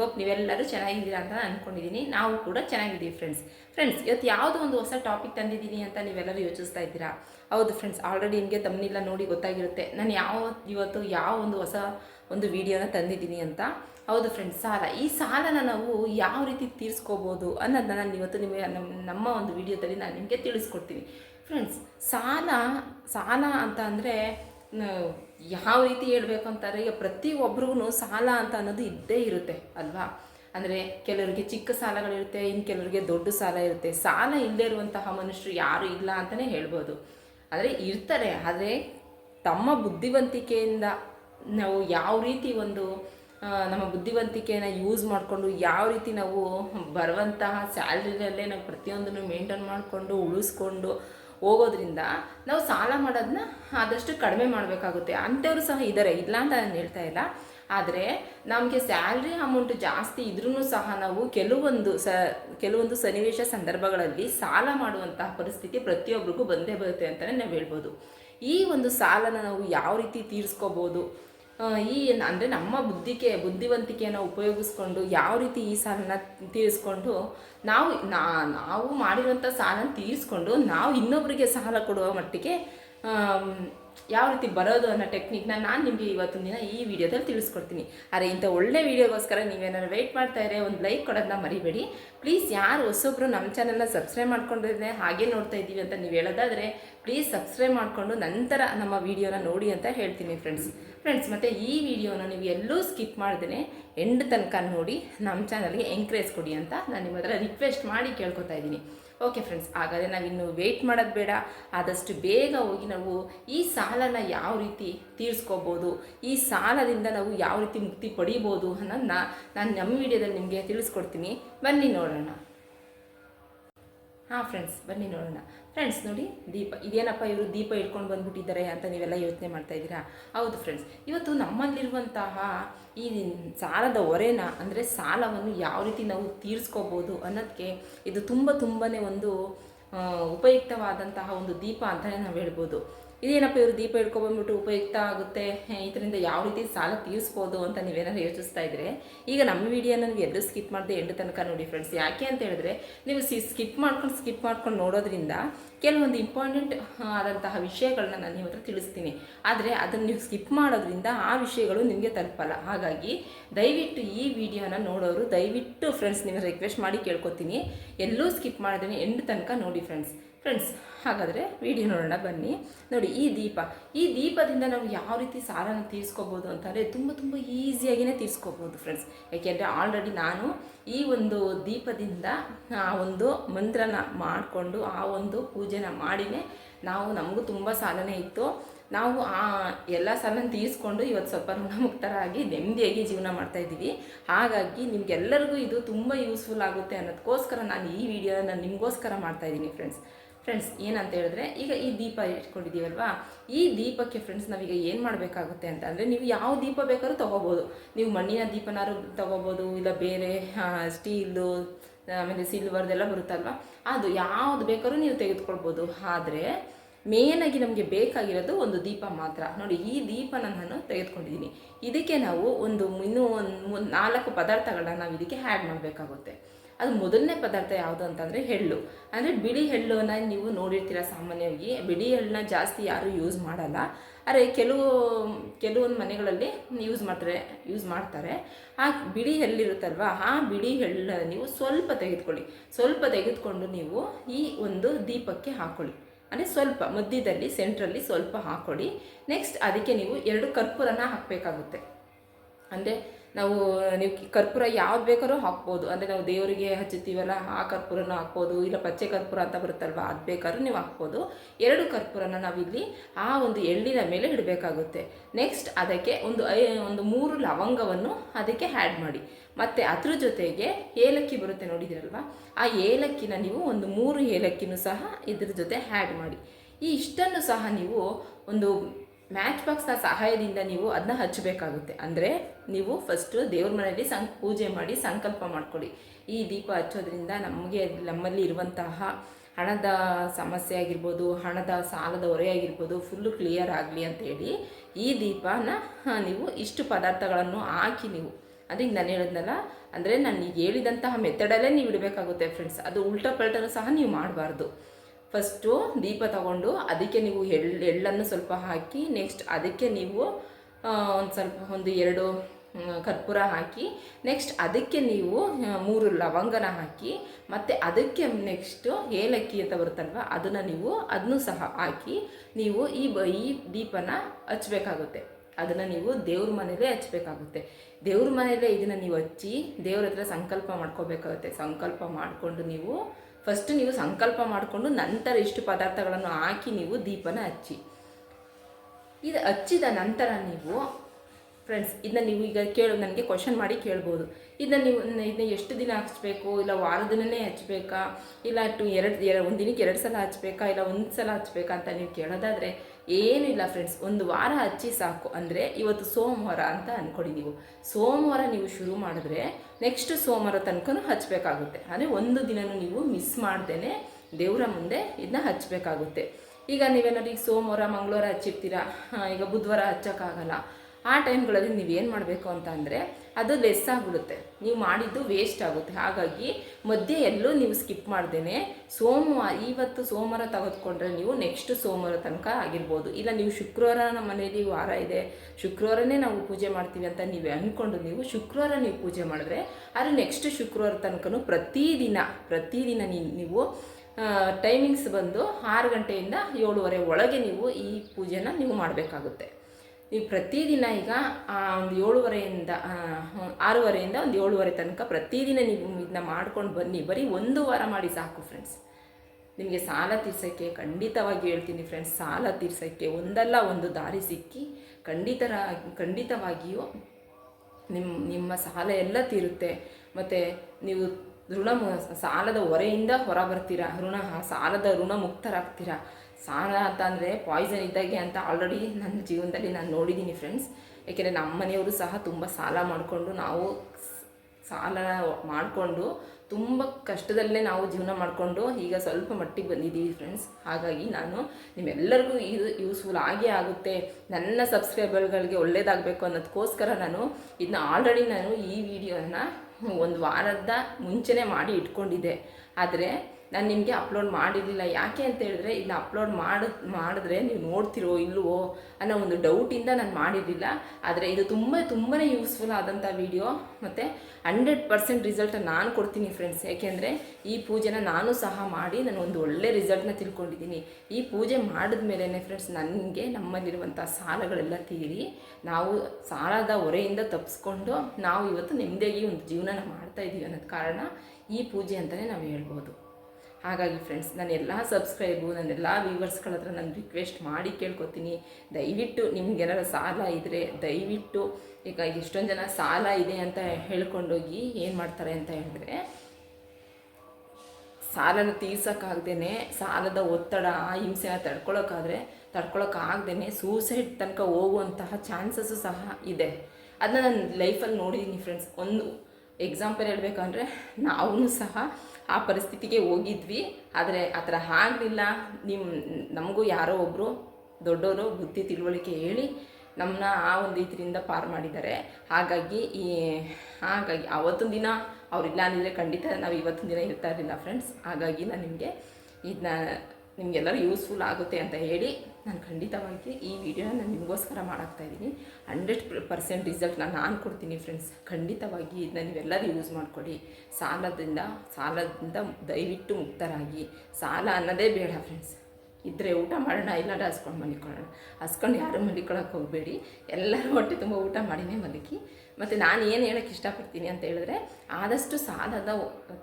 Hope ನೀವೆಲ್ಲರೂ ಚೆನ್ನಾಗಿದ್ದೀರಾ ಅಂತ ಅಂದ್ಕೊಂಡಿದ್ದೀನಿ ನಾವು ಕೂಡ ಚೆನ್ನಾಗಿದ್ದೀವಿ ಫ್ರೆಂಡ್ಸ್ ಫ್ರೆಂಡ್ಸ್ ಇವತ್ತು ಯಾವುದೋ ಒಂದು ಹೊಸ ಟಾಪಿಕ್ ತಂದಿದ್ದೀನಿ ಅಂತ ನೀವೆಲ್ಲರೂ ಯೋಚಿಸ್ತಾ ಇದ್ದೀರಾ? ಹೌದು ಫ್ರೆಂಡ್ಸ್ ಆಲ್ರೆಡಿ ನಿಮಗೆ ತಮ್ಮನಿಲ್ಲ ನೋಡಿ ಗೊತ್ತಾಗಿರುತ್ತೆ. ನಾನು ಯಾವ ಇವತ್ತು ಯಾವ ಒಂದು ಹೊಸ ಒಂದು ವಿಡಿಯೋನ ತಂದಿದ್ದೀನಿ ಅಂತ. ಹೌದು ಫ್ರೆಂಡ್ಸ್ ಸಾಲ ಈ ಸಾಲನ ನಾವು ಯಾವ ರೀತಿ ತೀರಿಸ್ಕೋಬೋದು ಅನ್ನೋದನ್ನ ನಾನು ಇವತ್ತು ನಿಮಗೆ ನಮ್ಮ ನಮ್ಮ ಒಂದು ವಿಡಿಯೋದಲ್ಲಿ ನಾನು ನಿಮಗೆ ತಿಳಿಸ್ಕೊಡ್ತೀನಿ. ಫ್ರೆಂಡ್ಸ್ ಸಾಲ ಸಾಲ ಅಂತ ಅಂದರೆ ಯಾವ ರೀತಿ ಹೇಳ್ಬೇಕು ಅಂತಾರೆ ಈಗ ಪ್ರತಿಯೊಬ್ಬರಿಗೂ ಸಾಲ ಅಂತ ಅನ್ನೋದು ಇದ್ದೇ ಇರುತ್ತೆ, ಅಲ್ವಾ? ಅಂದರೆ ಕೆಲವರಿಗೆ ಚಿಕ್ಕ ಸಾಲಗಳಿರುತ್ತೆ ಇನ್ನು ಕೆಲವರಿಗೆ ದೊಡ್ಡ ಸಾಲ ಇರುತ್ತೆ. ಸಾಲ ಇಲ್ಲದೇ ಇರುವಂತಹ ಮನುಷ್ಯರು ಯಾರು ಇಲ್ಲ ಅಂತಲೇ ಹೇಳ್ಬೋದು. ಆದರೆ ಇರ್ತಾರೆ, ಆದರೆ ತಮ್ಮ ಬುದ್ಧಿವಂತಿಕೆಯಿಂದ ನಾವು ಯಾವ ರೀತಿ ಒಂದು ನಮ್ಮ ಬುದ್ಧಿವಂತಿಕೆಯನ್ನು ಯೂಸ್ ಮಾಡಿಕೊಂಡು, ಯಾವ ರೀತಿ ನಾವು ಬರುವಂತಹ ಸ್ಯಾಲ್ರಿನಲ್ಲೇ ನಾವು ಪ್ರತಿಯೊಂದನ್ನು ಮೇಂಟೈನ್ ಮಾಡಿಕೊಂಡು, ಉಳಿಸ್ಕೊಂಡು ಹೋಗೋದ್ರಿಂದ ನಾವು ಸಾಲ ಮಾಡೋದನ್ನ ಆದಷ್ಟು ಕಡಿಮೆ ಮಾಡಬೇಕಾಗುತ್ತೆ. ಅಂಥವ್ರು ಸಹ ಇದ್ದಾರೆ ಇಲ್ಲ ಅಂತ ನಾನು ಹೇಳ್ತಾ ಇಲ್ಲ. ಆದರೆ ನಮಗೆ ಸ್ಯಾಲ್ರಿ ಅಮೌಂಟ್ ಜಾಸ್ತಿ ಇದ್ರೂ ಸಹ ನಾವು ಕೆಲವೊಂದು ಸ, ಕೆಲವೊಂದು ಸನ್ನಿವೇಶ ಸಂದರ್ಭಗಳಲ್ಲಿ ಸಾಲ ಮಾಡುವಂತಹ ಪರಿಸ್ಥಿತಿ ಪ್ರತಿಯೊಬ್ಬರಿಗೂ ಬಂದೇ ಬರುತ್ತೆ ಅಂತಲೇ ನಾವು ಹೇಳ್ಬೋದು. ಈ ಒಂದು ಸಾಲನ ನಾವು ಯಾವ ರೀತಿ ತೀರಿಸ್ಕೋಬೋದು ಈ ಅಂದರೆ ನಮ್ಮ ಬುದ್ಧಿಕೆ, ಬುದ್ಧಿವಂತಿಕೆಯನ್ನು ಉಪಯೋಗಿಸ್ಕೊಂಡು ಯಾವ ರೀತಿ ಈ ಸಾಲನ ತೀರಿಸ್ಕೊಂಡು ನಾವು ನಾವು ಮಾಡಿರುವಂಥ ಸಾಲನ ತೀರಿಸ್ಕೊಂಡು ನಾವು ಇನ್ನೊಬ್ಬರಿಗೆ ಸಾಲ ಕೊಡುವ ಮಟ್ಟಿಗೆ ಯಾವ ರೀತಿ ಬರೋದು ಅನ್ನೋ ಟೆಕ್ನಿಕ್ನ ನಾನು ನಿಮಗೆ ಇವತ್ತಿನ ದಿನ ಈ ವಿಡಿಯೋದಲ್ಲಿ ತಿಳಿಸ್ಕೊಡ್ತೀನಿ. ಆದರೆ ಇಂಥ ಒಳ್ಳೆ ವಿಡಿಯೋಗೋಸ್ಕರ ನೀವೇನಾದ್ರು ವೆಯ್ಟ್ ಮಾಡ್ತಾ ಇದ್ರೆ ಒಂದು ಲೈಕ್ ಕೊಡೋದನ್ನ ಮರಿಬೇಡಿ. ಪ್ಲೀಸ್ ಯಾರು ಹೊಸೊಬ್ಬರು ನಮ್ಮ ಚಾನಲ್ನ ಸಬ್ಸ್ಕ್ರೈಬ್ ಮಾಡ್ಕೊಂಡಿದ್ರೆ ಹಾಗೆ ನೋಡ್ತಾ ಇದ್ದೀವಿ ಅಂತ ನೀವು ಹೇಳೋದಾದರೆ ಪ್ಲೀಸ್ ಸಬ್ಸ್ಕ್ರೈಬ್ ಮಾಡಿಕೊಂಡು ನಂತರ ನಮ್ಮ ವಿಡಿಯೋನ ನೋಡಿ ಅಂತ ಹೇಳ್ತೀನಿ ಫ್ರೆಂಡ್ಸ್ ಫ್ರೆಂಡ್ಸ್ ಮತ್ತು ಈ ವಿಡಿಯೋನ ನೀವು ಎಲ್ಲೂ ಸ್ಕಿಪ್ ಮಾಡ್ದೇ ಎಂಡ್ ತನಕ ನೋಡಿ ನಮ್ಮ ಚಾನಲ್ಗೆ ಎಂಕರೇಜ್ ಕೊಡಿ ಅಂತ ನಾನು ನಿಮ್ಮ ಹತ್ರ ರಿಕ್ವೆಸ್ಟ್ ಮಾಡಿ ಕೇಳ್ಕೊತಾ ಇದ್ದೀನಿ. ಓಕೆ ಫ್ರೆಂಡ್ಸ್ ಹಾಗಾದರೆ ನಾವಿನ್ನು ವೆಯ್ಟ್ ಮಾಡೋದು ಬೇಡ. ಆದಷ್ಟು ಬೇಗ ಹೋಗಿ ನಾವು ಈ ಸಾಲನ ಯಾವ ರೀತಿ ತೀರಿಸ್ಕೋಬೋದು, ಈ ಸಾಲದಿಂದ ನಾವು ಯಾವ ರೀತಿ ಮುಕ್ತಿ ಪಡಿಬೋದು ಅನ್ನೋದನ್ನ ನಾನು ನಮ್ಮ ವಿಡಿಯೋದಲ್ಲಿ ನಿಮಗೆ ತಿಳಿಸ್ಕೊಡ್ತೀನಿ. ಬನ್ನಿ ನೋಡೋಣ. ಹಾಂ ಫ್ರೆಂಡ್ಸ್ ಬನ್ನಿ ನೋಡೋಣ. ಫ್ರೆಂಡ್ಸ್ ನೋಡಿ, ದೀಪ, ಇದೇನಪ್ಪ ಇವರು ದೀಪ ಇಟ್ಕೊಂಡು ಬಂದ್ಬಿಟ್ಟಿದ್ದಾರೆ ಅಂತ ನೀವೆಲ್ಲ ಯೋಚನೆ ಮಾಡ್ತಾ ಇದ್ದೀರಾ? ಹೌದು ಫ್ರೆಂಡ್ಸ್ ಇವತ್ತು ನಮ್ಮಲ್ಲಿರುವಂತಹ ಈ ಸಾಲದ ಹೊರೆನ, ಅಂದರೆ ಸಾಲವನ್ನು ಯಾವ ರೀತಿ ನಾವು ತೀರಿಸ್ಕೋಬೋದು ಅನ್ನೋದಕ್ಕೆ ಇದು ತುಂಬ ತುಂಬಾ ಒಂದು ಉಪಯುಕ್ತವಾದಂತಹ ಒಂದು ದೀಪ ಅಂತಲೇ ನಾವು ಹೇಳ್ಬೋದು. ಇದೇನಪ್ಪ ಇವರು ದೀಪ ಹಿಡ್ಕೊಬಂದ್ಬಿಟ್ಟು ಉಪಯುಕ್ತ ಆಗುತ್ತೆ? ಇದರಿಂದ ಯಾವ ರೀತಿ ಸಾಲ ತೀರಿಸ್ಬೋದು ಅಂತ ನೀವೇನಾದ್ರು ಯೋಚಿಸ್ತಾ ಇದ್ರೆ? ಈಗ ನಮ್ಮ ವಿಡಿಯೋನ ನೀವು ಎಲ್ಲೂ ಸ್ಕಿಪ್ ಮಾಡಿದೆ ಎಂಟು ತನಕ ನೋಡಿ ಫ್ರೆಂಡ್ಸ್ ಯಾಕೆ ಅಂತ ಹೇಳಿದ್ರೆ ನೀವು ಸ್ಕಿಪ್ ಮಾಡ್ಕೊಂಡು ಸ್ಕಿಪ್ ಮಾಡ್ಕೊಂಡು ನೋಡೋದ್ರಿಂದ ಕೆಲವೊಂದು ಇಂಪಾರ್ಟೆಂಟ್ ಆದಂತಹ ವಿಷಯಗಳನ್ನ ನಾನು ನಿಮ್ಮ ಹತ್ರ ತಿಳಿಸ್ತೀನಿ. ಆದರೆ ಅದನ್ನು ನೀವು ಸ್ಕಿಪ್ ಮಾಡೋದ್ರಿಂದ ಆ ವಿಷಯಗಳು ನಿಮಗೆ ತಲುಪಲ್ಲ. ಹಾಗಾಗಿ ದಯವಿಟ್ಟು ಈ ವಿಡಿಯೋನ ನೋಡೋರು, ದಯವಿಟ್ಟು ಫ್ರೆಂಡ್ಸ್ ನೀವು ರಿಕ್ವೆಸ್ಟ್ ಮಾಡಿ ಕೇಳ್ಕೊತೀನಿ. ಎಲ್ಲೂ ಸ್ಕಿಪ್ ಮಾಡಿದ್ರೆ ಎಂಟು ತನಕ ನೋಡಿ ಫ್ರೆಂಡ್ಸ್ ಫ್ರೆಂಡ್ಸ್ ಹಾಗಾದರೆ ವಿಡಿಯೋ ನೋಡೋಣ, ಬನ್ನಿ. ನೋಡಿ, ಈ ದೀಪ. ಈ ದೀಪದಿಂದ ನಾವು ಯಾವ ರೀತಿ ಸಾರನ ತೀರಿಸ್ಕೋಬೋದು ಅಂತಂದರೆ ತುಂಬ ತುಂಬ ಈಸಿಯಾಗಿಯೇ ತೀರಿಸ್ಕೋಬೋದು ಫ್ರೆಂಡ್ಸ್ ಯಾಕೆಂದರೆ ಆಲ್ರೆಡಿ ನಾನು ಈ ಒಂದು ದೀಪದಿಂದ, ಆ ಒಂದು ಮಂತ್ರನ ಮಾಡಿಕೊಂಡು, ಆ ಒಂದು ಪೂಜೆನ ಮಾಡಿನೇ ನಾವು, ನಮಗೂ ತುಂಬ ಸಾಲನೇ ಇತ್ತು. ನಾವು ಆ ಎಲ್ಲ ಸಾಲನ ತೀರಿಸ್ಕೊಂಡು ಇವತ್ತು ಸ್ವಲ್ಪ ಋಣಮುಕ್ತರಾಗಿ ನೆಮ್ಮದಿಯಾಗಿ ಜೀವನ ಮಾಡ್ತಾ ಇದ್ದೀವಿ. ಹಾಗಾಗಿ ನಿಮಗೆಲ್ಲರಿಗೂ ಇದು ತುಂಬ ಯೂಸ್ಫುಲ್ ಆಗುತ್ತೆ ಅನ್ನೋದಕ್ಕೋಸ್ಕರ ನಾನು ಈ ವಿಡಿಯೋನ ನಾನು ನಿಮಗೋಸ್ಕರ ಮಾಡ್ತಾಯಿದ್ದೀನಿ ಫ್ರೆಂಡ್ಸ್ ಫ್ರೆಂಡ್ಸ್ ಏನಂತ ಹೇಳಿದ್ರೆ, ಈಗ ಈ ದೀಪ ಇಟ್ಕೊಂಡಿದ್ದೀವಲ್ವಾ? ಈ ದೀಪಕ್ಕೆ ಫ್ರೆಂಡ್ಸ್ ನಾವೀಗ ಏನು ಮಾಡಬೇಕಾಗುತ್ತೆ ಅಂತ ಅಂದರೆ, ನೀವು ಯಾವ ದೀಪ ಬೇಕಾದ್ರೂ ತೊಗೋಬೋದು. ನೀವು ಮಣ್ಣಿನ ದೀಪನಾದ್ರು ತೊಗೋಬೋದು, ಇಲ್ಲ ಬೇರೆ ಸ್ಟೀಲು ಆಮೇಲೆ ಸಿಲ್ವರ್ದೆಲ್ಲ ಬರುತ್ತಲ್ವ? ಅದು ಯಾವುದು ಬೇಕಾದ್ರೂ ನೀವು ತೆಗೆದುಕೊಳ್ಬೋದು. ಆದರೆ ಮೇನಾಗಿ ನಮಗೆ ಬೇಕಾಗಿರೋದು ಒಂದು ದೀಪ ಮಾತ್ರ. ನೋಡಿ, ಈ ದೀಪನ ನಾನು ತೆಗೆದುಕೊಂಡಿದ್ದೀನಿ. ಇದಕ್ಕೆ ನಾವು ಒಂದು, ಇನ್ನೂ ಒಂದು ನಾಲ್ಕು ಪದಾರ್ಥಗಳನ್ನ ನಾವು ಇದಕ್ಕೆ ಆ್ಯಡ್ ಮಾಡಬೇಕಾಗುತ್ತೆ. ಅದು ಮೊದಲನೇ ಪದಾರ್ಥ ಯಾವುದು ಅಂತಂದರೆ ಎಳ್ಳು. ಅಂದರೆ ಬಿಳಿ ಎಳ್ಳನ್ನ ನೀವು ನೋಡಿರ್ತೀರ ಸಾಮಾನ್ಯವಾಗಿ. ಬಿಳಿ ಎಳ್ಳನ್ನ ಜಾಸ್ತಿ ಯಾರೂ ಯೂಸ್ ಮಾಡಲ್ಲ. ಆದರೆ ಕೆಲವು, ಕೆಲವೊಂದು ಮನೆಗಳಲ್ಲಿ ಯೂಸ್ ಮಾಡ್ತಾರೆ ಯೂಸ್ ಮಾಡ್ತಾರೆ. ಆ ಬಿಳಿ ಎಳ್ಳಿರುತ್ತಲ್ವ, ಆ ಬಿಳಿ ಎಳ್ಳ ನೀವು ಸ್ವಲ್ಪ ತೆಗೆದುಕೊಳ್ಳಿ. ಸ್ವಲ್ಪ ತೆಗೆದುಕೊಂಡು ನೀವು ಈ ಒಂದು ದೀಪಕ್ಕೆ ಹಾಕ್ಕೊಳ್ಳಿ ಅಂದರೆ ಸ್ವಲ್ಪ, ಮಧ್ಯದಲ್ಲಿ ಸೆಂಟ್ರಲ್ಲಿ ಸ್ವಲ್ಪ ಹಾಕ್ಕೊಳ್ಳಿ ನೆಕ್ಸ್ಟ್ ಅದಕ್ಕೆ ನೀವು ಎರಡು ಕರ್ಪೂರನ ಹಾಕಬೇಕಾಗುತ್ತೆ. ಅಂದರೆ ನಾವು, ನೀವು ಕರ್ಪೂರ ಯಾವ್ದು ಬೇಕಾದ್ರೂ ಹಾಕ್ಬೋದು. ಅಂದರೆ ನಾವು ದೇವರಿಗೆ ಹಚ್ಚುತ್ತೀವಲ್ಲ, ಆ ಕರ್ಪೂರನ ಹಾಕ್ಬೋದು, ಇಲ್ಲ ಪಚ್ಚೆ ಕರ್ಪೂರ ಅಂತ ಬರುತ್ತಲ್ವ, ಅದು ಬೇಕಾದ್ರೂ ನೀವು ಹಾಕ್ಬೋದು. ಎರಡು ಕರ್ಪೂರನ ನಾವಿಲ್ಲಿ ಆ ಒಂದು ಎಳ್ಳಿನ ಮೇಲೆ ಇಡಬೇಕಾಗುತ್ತೆ. ನೆಕ್ಸ್ಟ್ ಅದಕ್ಕೆ ಒಂದು ಒಂದು ಮೂರು ಲವಂಗವನ್ನು ಅದಕ್ಕೆ ಆ್ಯಡ್ ಮಾಡಿ. ಮತ್ತು ಅದ್ರ ಜೊತೆಗೆ ಏಲಕ್ಕಿ ಬರುತ್ತೆ ನೋಡಿದಿರಲ್ವ, ಆ ಏಲಕ್ಕಿನ ನೀವು ಒಂದು ಮೂರು ಏಲಕ್ಕಿನೂ ಸಹ ಇದ್ರ ಜೊತೆ ಆ್ಯಡ್ ಮಾಡಿ. ಈ ಇಷ್ಟನ್ನು ಸಹ ನೀವು ಒಂದು ಮ್ಯಾಚ್ ಬಾಕ್ಸ್ನ ಸಹಾಯದಿಂದ ನೀವು ಅದನ್ನ ಹಚ್ಚಬೇಕಾಗುತ್ತೆ. ಅಂದರೆ ನೀವು ಫಸ್ಟು ದೇವ್ರ ಮನೆಯಲ್ಲಿ ಸಂ, ಪೂಜೆ ಮಾಡಿ ಸಂಕಲ್ಪ ಮಾಡ್ಕೊಳ್ಳಿ. ಈ ದೀಪ ಹಚ್ಚೋದ್ರಿಂದ ನಮಗೆ ನಮ್ಮಲ್ಲಿ ಇರುವಂತಹ ಹಣದ ಸಮಸ್ಯೆ ಆಗಿರ್ಬೋದು, ಹಣದ ಸಾಲದ ಹೊರೆ ಆಗಿರ್ಬೋದು ಫುಲ್ಲು ಕ್ಲಿಯರ್ ಆಗಲಿ ಅಂತೇಳಿ ಈ ದೀಪನ ನೀವು ಇಷ್ಟು ಪದಾರ್ಥಗಳನ್ನು ಹಾಕಿ ನೀವು. ಅದಕ್ಕೆ ನಾನು ಹೇಳಿದ್ನಲ್ಲ, ಅಂದರೆ ನಾನು ಹೇಳಿದಂತಹ ಮೆಥಡಲ್ಲೇ ನೀವು ಇಡಬೇಕಾಗುತ್ತೆ ಫ್ರೆಂಡ್ಸ್ ಅದು ಉಲ್ಟಾ ಪಲ್ಟನೂ ಸಹ ನೀವು ಮಾಡಬಾರ್ದು. ಫಸ್ಟು ದೀಪ ತಗೊಂಡು ಅದಕ್ಕೆ ನೀವು ಎಳ್ಳು ಎಳ್ಳನ್ನು ಸ್ವಲ್ಪ ಹಾಕಿ ನೆಕ್ಸ್ಟ್ ಅದಕ್ಕೆ ನೀವು ಒಂದು ಸ್ವಲ್ಪ, ಒಂದು ಎರಡು ಕರ್ಪೂರ ಹಾಕಿ ನೆಕ್ಸ್ಟ್ ಅದಕ್ಕೆ ನೀವು ಮೂರು ಲವಂಗನ ಹಾಕಿ ಮತ್ತು ಅದಕ್ಕೆ ನೆಕ್ಸ್ಟು ಏಲಕ್ಕಿ ಅಂತ ಬರುತ್ತಲ್ವ ಅದನ್ನು ನೀವು ಅದನ್ನು ಸಹ ಹಾಕಿ ನೀವು ಈ ಬ, ಈ ದೀಪನ ಹಚ್ಚಬೇಕಾಗುತ್ತೆ ಅದನ್ನು ನೀವು ದೇವ್ರ ಮನೇಲೇ ಹಚ್ಬೇಕಾಗುತ್ತೆ. ದೇವ್ರ ಮನೇಲೇ ಇದನ್ನು ನೀವು ಹಚ್ಚಿ ದೇವ್ರ ಹತ್ರ ಸಂಕಲ್ಪ ಮಾಡ್ಕೋಬೇಕಾಗುತ್ತೆ. ಸಂಕಲ್ಪ ಮಾಡಿಕೊಂಡು ನೀವು ಫಸ್ಟ್ ನೀವು ಸಂಕಲ್ಪ ಮಾಡಿಕೊಂಡು ನಂತರ ಇಷ್ಟು ಪದಾರ್ಥಗಳನ್ನು ಹಾಕಿ ನೀವು ದೀಪನ ಹಚ್ಚಿ. ಇದು ಹಚ್ಚಿದ ನಂತರ ನೀವು ಫ್ರೆಂಡ್ಸ್ ಇದನ್ನ ನೀವು ಈಗ ಕೇಳು, ನನಗೆ ಕ್ವಶನ್ ಮಾಡಿ ಕೇಳ್ಬೋದು. ಇದನ್ನ ನೀವು ಇದನ್ನ ಎಷ್ಟು ದಿನ ಹಚ್ಬೇಕು, ಇಲ್ಲ ವಾರದಿನನೇ ಹಚ್ಬೇಕಾ, ಇಲ್ಲ ಟು ಎರಡು ಎರಡು, ಒಂದು ದಿನಕ್ಕೆ ಎರಡು ಸಲ ಹಚ್ಬೇಕಾ, ಇಲ್ಲ ಒಂದು ಸಲ ಹಚ್ಬೇಕಾ ಅಂತ ನೀವು ಕೇಳೋದಾದರೆ ಏನೂ ಇಲ್ಲ ಫ್ರೆಂಡ್ಸ್ ಒಂದು ವಾರ ಹಚ್ಚಿ ಸಾಕು. ಅಂದರೆ ಇವತ್ತು ಸೋಮವಾರ ಅಂತ ಅಂದ್ಕೊಡಿ ನೀವು. ಸೋಮವಾರ ನೀವು ಶುರು ಮಾಡಿದ್ರೆ ನೆಕ್ಸ್ಟ್ ಸೋಮವಾರ ತನಕನೂ ಹಚ್ಚಬೇಕಾಗುತ್ತೆ ಅಂದರೆ ಒಂದು ದಿನನೂ ನೀವು ಮಿಸ್ ಮಾಡ್ದೇ ದೇವರ ಮುಂದೆ ಇದನ್ನ ಹಚ್ಚಬೇಕಾಗುತ್ತೆ ಈಗ ನೀವೇನಾದ್ರು ಈಗ ಸೋಮವಾರ, ಮಂಗಳವಾರ ಹಚ್ಚಿರ್ತೀರಾ? ಈಗ ಬುಧವಾರ ಹಚ್ಚೋಕ್ಕಾಗಲ್ಲ. ಆ ಟೈಮ್ಗಳಲ್ಲಿ ನೀವೇನು ಮಾಡಬೇಕು ಅಂತ ಅಂದರೆ ಅದು ಲೆಸ್ ಆಗಿಬಿಡುತ್ತೆ. ನೀವು ಮಾಡಿದ್ದು ವೇಸ್ಟ್ ಆಗುತ್ತೆ. ಹಾಗಾಗಿ ಮಧ್ಯೆ ಎಲ್ಲೂ ನೀವು ಸ್ಕಿಪ್ ಮಾಡ್ದೇನೆ. ಸೋಮವಾರ ಇವತ್ತು ಸೋಮವಾರ ತೆಗೆದುಕೊಂಡ್ರೆ ನೀವು ನೆಕ್ಸ್ಟ್ ಸೋಮವಾರ ತನಕ ಆಗಿರ್ಬೋದು. ಇಲ್ಲ ನೀವು ಶುಕ್ರವಾರ ನಮ್ಮ ಮನೇಲಿ ವಾರ ಇದೆ. ಶುಕ್ರವಾರನೇ ನಾವು ಪೂಜೆ ಮಾಡ್ತೀವಿ ಅಂತ ನೀವು ಅಂದ್ಕೊಂಡು ನೀವು ಶುಕ್ರವಾರ ನೀವು ಪೂಜೆ ಮಾಡಿದ್ರೆ, ಆದರೆ ನೆಕ್ಸ್ಟ್ ಶುಕ್ರವಾರ ತನಕನೂ ಪ್ರತಿದಿನ ಪ್ರತಿದಿನ ನೀವು ನೀವು ಟೈಮಿಂಗ್ಸ್ ಬಂದು ಆರು ಗಂಟೆಯಿಂದ ಏಳುವರೆ ಒಳಗೆ ನೀವು ಈ ಪೂಜೆನ ನೀವು ಮಾಡಬೇಕಾಗುತ್ತೆ. ನೀವು ಪ್ರತಿದಿನ ಈಗ ಒಂದು ಏಳುವರೆಯಿಂದ ಆರೂವರೆಯಿಂದ ಒಂದು ಏಳುವರೆ ತನಕ ಪ್ರತಿದಿನ ನೀವು ಇದನ್ನ ಮಾಡ್ಕೊಂಡು ಬನ್ನಿ. ಬರೀ ಒಂದು ವಾರ ಮಾಡಿ ಸಾಕು ಫ್ರೆಂಡ್ಸ್ ನಿಮಗೆ ಸಾಲ ತೀರ್ಸೋಕ್ಕೆ ಖಂಡಿತವಾಗಿ ಹೇಳ್ತೀನಿ ಫ್ರೆಂಡ್ಸ್ ಸಾಲ ತೀರ್ಸೋಕ್ಕೆ ಒಂದಲ್ಲ ಒಂದು ದಾರಿ ಸಿಕ್ಕಿ ಖಂಡಿತರ, ಖಂಡಿತವಾಗಿಯೂ ನಿಮ್ಮ ನಿಮ್ಮ ಸಾಲ ಎಲ್ಲ ತೀರುತ್ತೆ. ಮತ್ತು ನೀವು ಋಣ ಸಾಲದ ಹೊರೆಯಿಂದ ಹೊರ ಬರ್ತೀರಾ, ಋಣ, ಸಾಲದ ಋಣ ಮುಕ್ತರಾಗ್ತೀರಾ ಸಾಲ ಅಂತ ಅಂದರೆ ಪಾಯ್ಸನ್ ಇದ್ದಾಗೆ ಅಂತ ಆಲ್ರೆಡಿ ನನ್ನ ಜೀವನದಲ್ಲಿ ನಾನು ನೋಡಿದ್ದೀನಿ ಫ್ರೆಂಡ್ಸ್ ಏಕೆಂದರೆ ನಮ್ಮ ಮನೆಯವರು ಸಹ ತುಂಬ ಸಾಲ ಮಾಡಿಕೊಂಡು ನಾವು ಸಾಲ ಮಾಡಿಕೊಂಡು ತುಂಬ ಕಷ್ಟದಲ್ಲೇ ನಾವು ಜೀವನ ಮಾಡಿಕೊಂಡು ಈಗ ಸ್ವಲ್ಪ ಮಟ್ಟಿಗೆ ಬಂದಿದ್ದೀವಿ ಫ್ರೆಂಡ್ಸ್ ಹಾಗಾಗಿ ನಾನು ನಿಮ್ಮೆಲ್ಲರಿಗೂ ಇದು ಯೂಸ್ಫುಲ್ ಆಗೇ ಆಗುತ್ತೆ. ನನ್ನ ಸಬ್ಸ್ಕ್ರೈಬರ್ಗಳಿಗೆ ಒಳ್ಳೇದಾಗಬೇಕು ಅನ್ನೋದಕ್ಕೋಸ್ಕರ ನಾನು ಇದನ್ನ ಆಲ್ರೆಡಿ ನಾನು ಈ ವಿಡಿಯೋನ ಒಂದು ವಾರದ ಮುಂಚೆನೇ ಮಾಡಿ ಇಟ್ಕೊಂಡಿದ್ದೆ. ಆದರೆ ನಾನು ನಿಮಗೆ ಅಪ್ಲೋಡ್ ಮಾಡಿರಲಿಲ್ಲ. ಯಾಕೆ ಅಂತ ಹೇಳಿದ್ರೆ ಇದನ್ನ ಅಪ್ಲೋಡ್ ಮಾಡಿ, ಮಾಡಿದ್ರೆ ನೀವು ನೋಡ್ತಿರೋ ಇಲ್ಲವೋ ಅನ್ನೋ ಒಂದು ಡೌಟಿಂದ ನಾನು ಮಾಡಿರಲಿಲ್ಲ. ಆದರೆ ಇದು ತುಂಬ ತುಂಬಾ ಯೂಸ್ಫುಲ್ ಆದಂಥ ವಿಡಿಯೋ ಮತ್ತು ಹಂಡ್ರೆಡ್ ಪರ್ಸೆಂಟ್ ರಿಸಲ್ಟ್ ನಾನು ಕೊಡ್ತೀನಿ ಫ್ರೆಂಡ್ಸ್ ಯಾಕೆಂದರೆ ಈ ಪೂಜೆನ ನಾನು ಸಹ ಮಾಡಿ ನಾನು ಒಂದು ಒಳ್ಳೆ ರಿಸಲ್ಟ್ನ ತಿಳ್ಕೊಂಡಿದ್ದೀನಿ. ಈ ಪೂಜೆ ಮಾಡಿದ ಮೇಲೇ ಫ್ರೆಂಡ್ಸ್ ನನಗೆ ನಮ್ಮಲ್ಲಿರುವಂಥ ಸಾಲಗಳೆಲ್ಲ ತೀರಿ. ನಾವು ಸಾಲದ ಹೊರೆಯಿಂದ ತಪ್ಪಿಸ್ಕೊಂಡು ನಾವು ಇವತ್ತು ನೆಮ್ಮದಿಯಾಗಿ ಒಂದು ಜೀವನನ ಮಾಡ್ತಾ ಇದ್ದೀವಿ ಅನ್ನೋದು ಕಾರಣ ಈ ಪೂಜೆ ಅಂತಲೇ ನಾವು ಹೇಳ್ಬೋದು. ಹಾಗಾಗಿ ಫ್ರೆಂಡ್ಸ್ ನಾನು ಎಲ್ಲ ಸಬ್ಸ್ಕ್ರೈಬು ನನ್ನೆಲ್ಲ ವ್ಯೂವರ್ಸ್ಗಳ ಹತ್ರ ನಾನು ರಿಕ್ವೆಸ್ಟ್ ಮಾಡಿ ಕೇಳ್ಕೊತೀನಿ. ದಯವಿಟ್ಟು ನಿಮ್ಗೇನಾರು ಸಾಲ ಇದ್ದರೆ ದಯವಿಟ್ಟು, ಈಗ ಎಷ್ಟೊಂದು ಜನ ಸಾಲ ಇದೆ ಅಂತ ಹೇಳ್ಕೊಂಡೋಗಿ ಏನು ಮಾಡ್ತಾರೆ ಅಂತ ಹೇಳಿದ್ರೆ, ಸಾಲನ ತೀರ್ಸೋಕ್ಕಾಗ್ದೇ ಸಾಲದ ಒತ್ತಡ ಆ ಹಿಂಸೆನ ತಡ್ಕೊಳಕ್ಕಾದ್ರೆ ತಡ್ಕೊಳಕ್ಕಾಗ್ದೇ ಸೂಸೈಡ್ ತನಕ ಹೋಗುವಂತಹ ಚಾನ್ಸಸ್ಸು ಸಹ ಇದೆ. ಅದನ್ನ ನಾನು ಲೈಫಲ್ಲಿ ನೋಡಿದ್ದೀನಿ ಫ್ರೆಂಡ್ಸ್ ಒಂದು ಎಕ್ಸಾಂಪಲ್ ಹೇಳಬೇಕಂದ್ರೆ ನಾವು ಸಹ ಆ ಪರಿಸ್ಥಿತಿಗೆ ಹೋಗಿದ್ವಿ. ಆದರೆ ಆ ಥರ ಆಗಲಿಲ್ಲ. ನಿಮ್ಮ ನಮಗೂ ಯಾರೋ ಒಬ್ಬರು ದೊಡ್ಡವರು ಬುದ್ಧಿ ತಿಳುವಳಿಕೆ ಹೇಳಿ ನಮ್ಮನ್ನ ಆ ಒಂದು ಇದರಿಂದ ಪಾರು ಮಾಡಿದ್ದಾರೆ. ಹಾಗಾಗಿ ಈ, ಹಾಗಾಗಿ ಆವತ್ತಿನ ದಿನ ಅವರಿಲ್ಲ ಅಂದಿದ್ರೆ ಖಂಡಿತ ನಾವು ಇವತ್ತಿನ ದಿನ ಇರ್ತಾ ಇರಲಿಲ್ಲ ಫ್ರೆಂಡ್ಸ್ ಹಾಗಾಗಿ ನಾನು ನಿಮಗೆ ಇದನ್ನ ನಿಮಗೆಲ್ಲರೂ ಯೂಸ್ಫುಲ್ ಆಗುತ್ತೆ ಅಂತ ಹೇಳಿ ನಾನು ಖಂಡಿತವಾಗಿ ಈ ವಿಡಿಯೋನ ನಾನು ನಿಮಗೋಸ್ಕರ ಮಾಡಾಕ್ತಾ ಇದ್ದೀನಿ. ಹಂಡ್ರೆಡ್ ಪರ್ಸೆಂಟ್ ರಿಸಲ್ಟ್ ನಾನು ನಾನು ಕೊಡ್ತೀನಿ ಫ್ರೆಂಡ್ಸ್ ಖಂಡಿತವಾಗಿ ಇದನ್ನ ನೀವೆಲ್ಲರೂ ಯೂಸ್ ಮಾಡಿಕೊಡಿ. ಸಾಲದಿಂದ ಸಾಲದಿಂದ ದಯವಿಟ್ಟು ಮುಕ್ತರಾಗಿ. ಸಾಲ ಅನ್ನೋದೇ ಬೇಡ ಫ್ರೆಂಡ್ಸ್ ಇದ್ದರೆ ಊಟ ಮಾಡೋಣ, ಇಲ್ಲಾಂದ್ರೆ ಹಸ್ಕೊಂಡು ಮಲಿಕೊಳ್ಳೋಣ. ಹಸ್ಕೊಂಡು ಯಾರೂ ಮಲಿಕೊಳ್ಳೋಕೆ ಹೋಗಬೇಡಿ. ಎಲ್ಲರೂ ಹೊಟ್ಟೆ ತುಂಬ ಊಟ ಮಾಡಿನೇ ಮಲಗಿ. ಮತ್ತು ನಾನು ಏನು ಹೇಳೋಕ್ಕೆ ಇಷ್ಟಪಡ್ತೀನಿ ಅಂತ ಹೇಳಿದ್ರೆ, ಆದಷ್ಟು ಸಾಲದ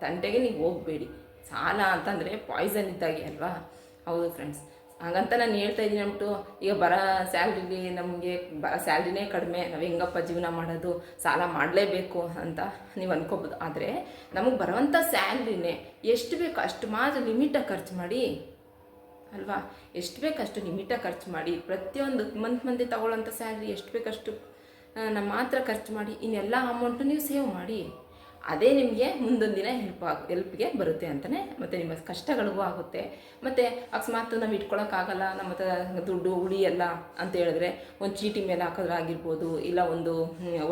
ತಂಟೆಗೆ ನೀವು ಹೋಗಬೇಡಿ. ಸಾಲ ಅಂತಂದರೆ ಪಾಯ್ಸನ್ ಇದ್ದಾಗೆ ಅಲ್ವಾ? ಹೌದು ಫ್ರೆಂಡ್ಸ್ ಹಾಗಂತ ನಾನು ಹೇಳ್ತಾ ಇದ್ದೀನಿ ಅಂದ್ಬಿಟ್ಟು, ಈಗ ಬರೋ ಸ್ಯಾಲ್ರಿಲಿ ನಮಗೆ ಬರ ಸ್ಯಾಲ್ರಿನೇ ಕಡಿಮೆ, ನಾವು ಹೆಂಗಪ್ಪ ಜೀವನ ಮಾಡೋದು, ಸಾಲ ಮಾಡಲೇಬೇಕು ಅಂತ ನೀವು ಅನ್ಕೋಬೋದು. ಆದರೆ ನಮಗೆ ಬರೋವಂಥ ಸ್ಯಾಲ್ರಿನೇ ಎಷ್ಟು ಬೇಕು ಅಷ್ಟು ಮಾತ್ರ ಲಿಮಿಟಾಗಿ ಖರ್ಚು ಮಾಡಿ, ಅಲ್ವಾ? ಎಷ್ಟು ಬೇಕಷ್ಟು ಲಿಮಿಟಾಗಿ ಖರ್ಚು ಮಾಡಿ, ಪ್ರತಿಯೊಂದು ಮಂತ್ ಮಂದಿ ತಗೊಳ್ಳೋಂಥ ಸ್ಯಾಲ್ರಿ ಎಷ್ಟು ಬೇಕಷ್ಟು ನಮ್ಮ ಮಾತ್ರ ಖರ್ಚು ಮಾಡಿ, ಇನ್ನೆಲ್ಲ ಅಮೌಂಟು ನೀವು ಸೇವ್ ಮಾಡಿ. ಅದೇ ನಿಮಗೆ ಮುಂದೊಂದು ದಿನ ಹೆಲ್ಪ್ ಆಗ ಹೆಲ್ಪ್ಗೆ ಬರುತ್ತೆ ಅಂತಲೇ ಮತ್ತು ನಿಮ್ಮ ಕಷ್ಟಗಳಿಗೂ ಆಗುತ್ತೆ. ಮತ್ತು ಅಕಸ್ಮಾತ್ ನಾವು ಇಟ್ಕೊಳೋಕ್ಕಾಗಲ್ಲ ನಮ್ಮ ಹತ್ರ ದುಡ್ಡು ಉಳಿಯಲ್ಲ ಅಂತ ಹೇಳಿದ್ರೆ ಒಂದು ಚೀಟಿ ಮೇಲೆ ಹಾಕೋದ್ರಾಗಿರ್ಬೋದು ಇಲ್ಲ ಒಂದು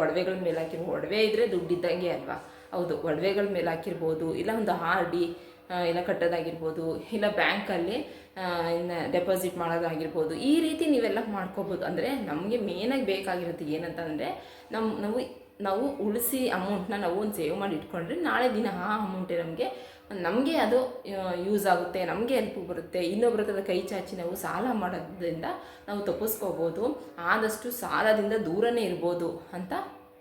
ಒಡವೆಗಳ ಮೇಲೆ ಹಾಕಿರ್ಬೋದು ಒಡವೆ ಇದ್ದರೆ ದುಡ್ಡಿದ್ದಂಗೆ ಅಲ್ವಾ? ಹೌದು, ಒಡವೆಗಳ ಮೇಲೆ ಹಾಕಿರ್ಬೋದು, ಇಲ್ಲ ಒಂದು ಆರ್ ಡಿ ಇಲ್ಲ ಕಟ್ಟೋದಾಗಿರ್ಬೋದು, ಇಲ್ಲ ಬ್ಯಾಂಕಲ್ಲಿ ಇನ್ನು ಡೆಪಾಸಿಟ್ ಮಾಡೋದಾಗಿರ್ಬೋದು, ಈ ರೀತಿ ನೀವೆಲ್ಲ ಮಾಡ್ಕೋಬೋದು. ಅಂದರೆ ನಮಗೆ ಮೇನಾಗಿ ಬೇಕಾಗಿರುತ್ತೆ ಏನಂತಂದರೆ ನಮ್ಮ ನಾವು ನಾವು ಉಳಿಸಿ ಅಮೌಂಟ್ನ ನಾವು ಒಂದು ಸೇವ್ ಮಾಡಿ ಇಟ್ಕೊಂಡ್ರೆ ನಾಳೆ ದಿನ ಆ ಅಮೌಂಟೇ ನಮಗೆ ನಮಗೆ ಅದು ಯೂಸ್ ಆಗುತ್ತೆ, ನಮಗೆ ಹೆಲ್ಪ್ ಬರುತ್ತೆ. ಇನ್ನೊಬ್ಬರ ಹತ್ರ ಕೈ ಚಾಚಿ ನಾವು ಸಾಲ ಮಾಡೋದ್ರಿಂದ ನಾವು ತಪ್ಪಿಸ್ಕೋಬೋದು. ಆದಷ್ಟು ಸಾಲದಿಂದ ದೂರನೇ ಇರ್ಬೋದು ಅಂತ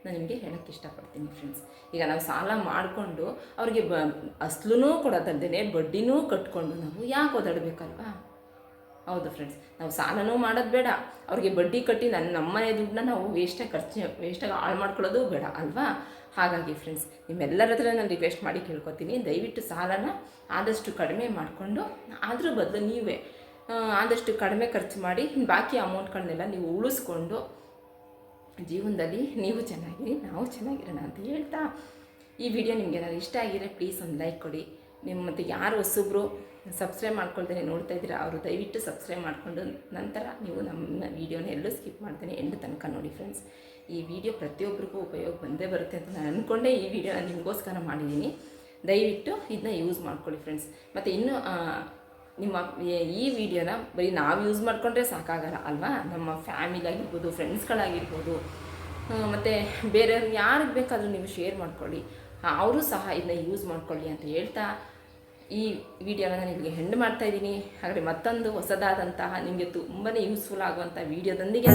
ನಾನು ನಿಮಗೆ ಹೇಳೋಕ್ಕೆ ಇಷ್ಟಪಡ್ತೀನಿ ಫ್ರೆಂಡ್ಸ್ ಈಗ ನಾವು ಸಾಲ ಮಾಡಿಕೊಂಡು ಅವ್ರಿಗೆ ಬ ಅಸ್ಲೂ ಕೊಡೋದಲ್ಲದೆ ಬಡ್ಡಿನೂ ಕಟ್ಕೊಂಡು ನಾವು ಯಾಕೆ ಓದಾಡಬೇಕಲ್ವಾ? ಹೌದು ಫ್ರೆಂಡ್ಸ್ ನಾವು ಸಾಲನೂ ಮಾಡೋದು ಬೇಡ. ಅವ್ರಿಗೆ ಬಡ್ಡಿ ಕಟ್ಟಿ ನನ್ನ ನಮ್ಮನೆ ದುಡ್ಡನ್ನ ನಾವು ವೇಸ್ಟಾಗಿ ಖರ್ಚು ವೇಸ್ಟಾಗಿ ಹಾಳು ಮಾಡ್ಕೊಳ್ಳೋದು ಬೇಡ, ಅಲ್ವಾ? ಹಾಗಾಗಿ ಫ್ರೆಂಡ್ಸ್ ನಿಮ್ಮೆಲ್ಲರ ಹತ್ರ ನಾನು ರಿಕ್ವೆಸ್ಟ್ ಮಾಡಿ ಕೇಳ್ಕೊತೀನಿ. ದಯವಿಟ್ಟು ಸಾಲನ ಆದಷ್ಟು ಕಡಿಮೆ ಮಾಡಿಕೊಂಡು ಅದ್ರ ಬದಲು ನೀವೇ ಆದಷ್ಟು ಕಡಿಮೆ ಖರ್ಚು ಮಾಡಿ ಬಾಕಿ ಅಮೌಂಟ್ಗಳನ್ನೆಲ್ಲ ನೀವು ಉಳಿಸ್ಕೊಂಡು ಜೀವನದಲ್ಲಿ ನೀವು ಚೆನ್ನಾಗಿರಿ ನಾವು ಚೆನ್ನಾಗಿರೋಣ ಅಂತ ಹೇಳ್ತಾ ಈ ವಿಡಿಯೋ ನಿಮಗೆ ಏನಾದ್ರು ಇಷ್ಟ ಆಗಿದ್ರೆ ಪ್ಲೀಸ್ ಒಂದು ಲೈಕ್ ಕೊಡಿ. ನಿಮ್ಮ ಮತ್ತು ಯಾರು ಹೊಸಬ್ರು ಸಬ್ಸ್ಕ್ರೈಬ್ ಮಾಡ್ಕೊಳ್ತೇನೆ ನೋಡ್ತಾ ಇದ್ದೀರಾ, ಅವರು ದಯವಿಟ್ಟು ಸಬ್ಸ್ಕ್ರೈಬ್ ಮಾಡಿಕೊಂಡು ನಂತರ ನೀವು ನಮ್ಮ ವೀಡಿಯೋನ ಎಲ್ಲೂ ಸ್ಕಿಪ್ ಮಾಡ್ತೇನೆ ಎಂಡ್ ತನಕ ನೋಡಿ ಫ್ರೆಂಡ್ಸ್ ಈ ವಿಡಿಯೋ ಪ್ರತಿಯೊಬ್ಬರಿಗೂ ಉಪಯೋಗ ಬಂದೇ ಬರುತ್ತೆ ಅಂತ ನಾನು ಅಂದ್ಕೊಂಡೇ ಈ ವಿಡಿಯೋ ನಿಮಗೋಸ್ಕರ ಮಾಡಿದ್ದೀನಿ. ದಯವಿಟ್ಟು ಇದನ್ನ ಯೂಸ್ ಮಾಡ್ಕೊಳ್ಳಿ ಫ್ರೆಂಡ್ಸ್ ಮತ್ತು ಇನ್ನು ನಿಮ್ಮ, ಈ- ವಿಡಿಯೋನ ಬರೀ ನಾವು ಯೂಸ್ ಮಾಡಿಕೊಂಡ್ರೆ ಸಾಕಾಗಲ್ಲ ಅಲ್ವಾ? ನಮ್ಮ ಫ್ಯಾಮಿಲಿ ಆಗಿರ್ಬೋದು ಫ್ರೆಂಡ್ಸ್ಗಳಾಗಿರ್ಬೋದು ಮತ್ತು ಬೇರೆಯವ್ರಿಗೆ ಯಾರಿಗೆ ಬೇಕಾದರೂ ನೀವು ಶೇರ್ ಮಾಡ್ಕೊಳ್ಳಿ. ಅವರು ಸಹ ಇದನ್ನ ಯೂಸ್ ಮಾಡ್ಕೊಳ್ಳಿ ಅಂತ ಹೇಳ್ತಾ ಈ ವಿಡಿಯೋನ ನಾನು ನಿಮಗೆ ಹೆಂಡ್ ಮಾಡ್ತಾ ಇದ್ದೀನಿ. ಹಾಗಾದರೆ ಮತ್ತೊಂದು ಹೊಸದಾದಂತಹ ನಿಮಗೆ ತುಂಬಾ ಯೂಸ್ಫುಲ್ ಆಗುವಂಥ ವಿಡಿಯೋದೊಂದಿಗೆ